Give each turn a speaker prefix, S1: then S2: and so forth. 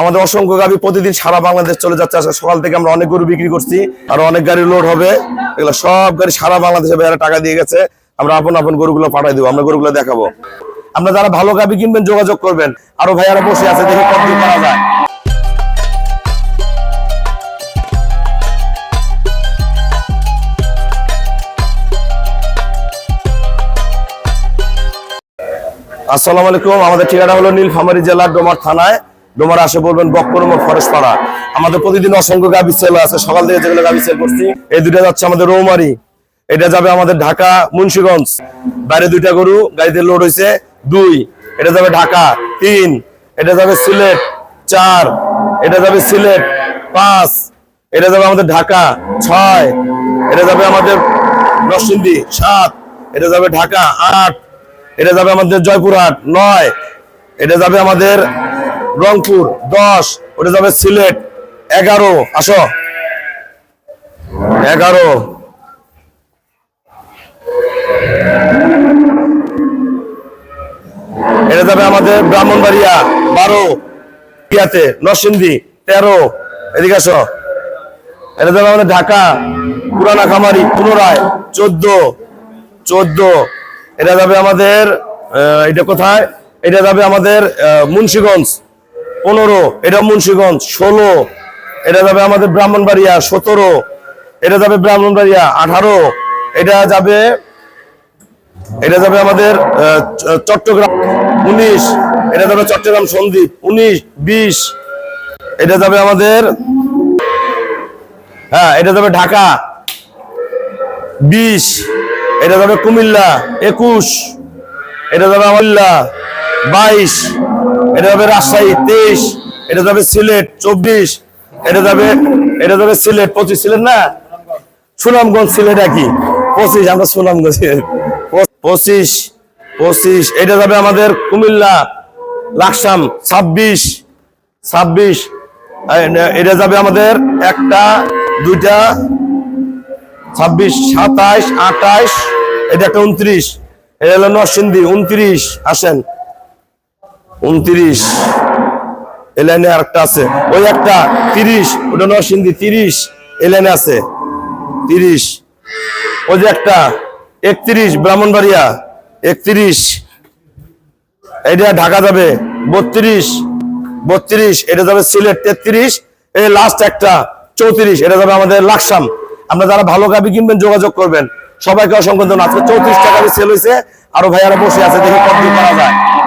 S1: আমাদের অসংখ্য গাভি প্রতিদিন সারা বাংলাদেশ চলে যাচ্ছে। আজকে সকাল থেকে আমরা অনেক গরু বিক্রি করছি, আর অনেক গাড়ি লোড হবে। এগুলো সব গাড়ি সারা বাংলাদেশে ভাইয়ারা টাকা দিয়ে গেছে। আমরা আপন আপন গরুগুলো পাঠাই দেবো, আমরা গরুগুলো দেখাবো। আমরা যারা ভালো গাভি কিনবেন, যোগাযোগ করবেন। আরও ভাইয়ারা বসে আছে, দেখি কত করা যায়। আসসালামু আলাইকুম, আমাদের ঠিকানা হলো নীলফামারী জেলার ডোমার থানায়। ডোমার আসে বলবেন বক্করমোর ফরেস্ট পাড়া। আমাদের প্রতিদিন অসংখ্য গাভি সেল আছে। সকাল থেকে যেগুলো গাভি সেল করছি, এই দুইটা যাচ্ছে আমাদের রৌমারি। এটা যাবে আমাদের ঢাকা, মুন্সিগঞ্জ। বাইরে দুইটা গরু, গাড়িতে লোড হয়েছে দুই। এটা যাবে ঢাকা, তিন। এটা যাবে সিলেট, চার। এটা যাবে সিলেট, পাঁচ। এটা যাবে আমাদের ঢাকা, ছয়। এটা যাবে আমাদের নরসিংদী, সাত। এটা যাবে ঢাকা, আট। এটা যাবে আমাদের জয়পুরহাট, নয়। এটা যাবে আমাদের রংপুর দশ, ওটা যাবে সিলেট, এগারো, আসো। এগারো। এটা যাবে আমাদের ব্রাহ্মণবাড়িয়া, বারো। ইয়াতে, নরসিংদী, তেরো। এদিকে আসো। এটা যাবে আমাদের ঢাকা, পুরানা খামারি, পুনরায়, চোদ্দ। চোদ্দ। এটা যাবে আমাদের এটা কোথায়? এটা যাবে আমাদের মুন্সিগঞ্জ। পনেরো, এটা মুন্সীগঞ্জ, ষোলো, এটা যাবে আমাদের ব্রাহ্মণবাড়িয়া, সতেরো, এটা যাবে ব্রাহ্মণবাড়িয়া, আঠারো, এটা যাবে এটা যাবে আমাদের চট্টগ্রাম, উনিশ, এটা যাবে চট্টগ্রাম সন্দ্বীপ, উনিশ, বিশ, এটা যাবে আমাদের হ্যাঁ এটা যাবে ঢাকা, বিশ, এটা যাবে কুমিল্লা, একুশ, এটা যাবে আমল্লা বাইশ এটা যাবে রাজশাহী তেইশ, এটা যাবে সিলেট চব্বিশ, এটা যাবে এটা যাবে সিলেট পঁচিশ, সিলেট না? সুনামগঞ্জ, সিলেট একই। পঁচিশ, আমরা সুনামগঞ্জ। পঁচিশ পঁচিশ, এটা যাবে আমাদের কুমিল্লা, লাকসাম, ছাব্বিশ ছাব্বিশ। এটা যাবে আমাদের একটা, দুইটা, ছাব্বিশ, সাতাইশ, আঠাইশ, এটা একটা উনত্রিশ। এটা হলো নরসিংদী, উনত্রিশ, আসেন। উনত্রিশ। এই লাইনে আরেকটা আছে। ওই একটা, তিরিশ। ওটা নরসিংদী, তিরিশ। এই লাইনে আছে, তিরিশ। ওই যে একটা, একত্রিশ, ব্রাহ্মণবাড়িয়া, একত্রিশ। এটা ঢাকা যাবে, বত্রিশ। বত্রিশ, এটা যাবে সিলেট, তেত্রিশ। এই লাস্ট একটা, চৌত্রিশ, এটা যাবে আমাদের লাকসাম। আমরা যারা ভালো গাবি কিনবেন, যোগাযোগ করবেন। সবাইকে অসংখ্য ধন্যবাদ। চৌত্রিশ টাকা সেল হয়েছে আরও ভাইয়ারা বসে আছে, দেখি কত করা যায়।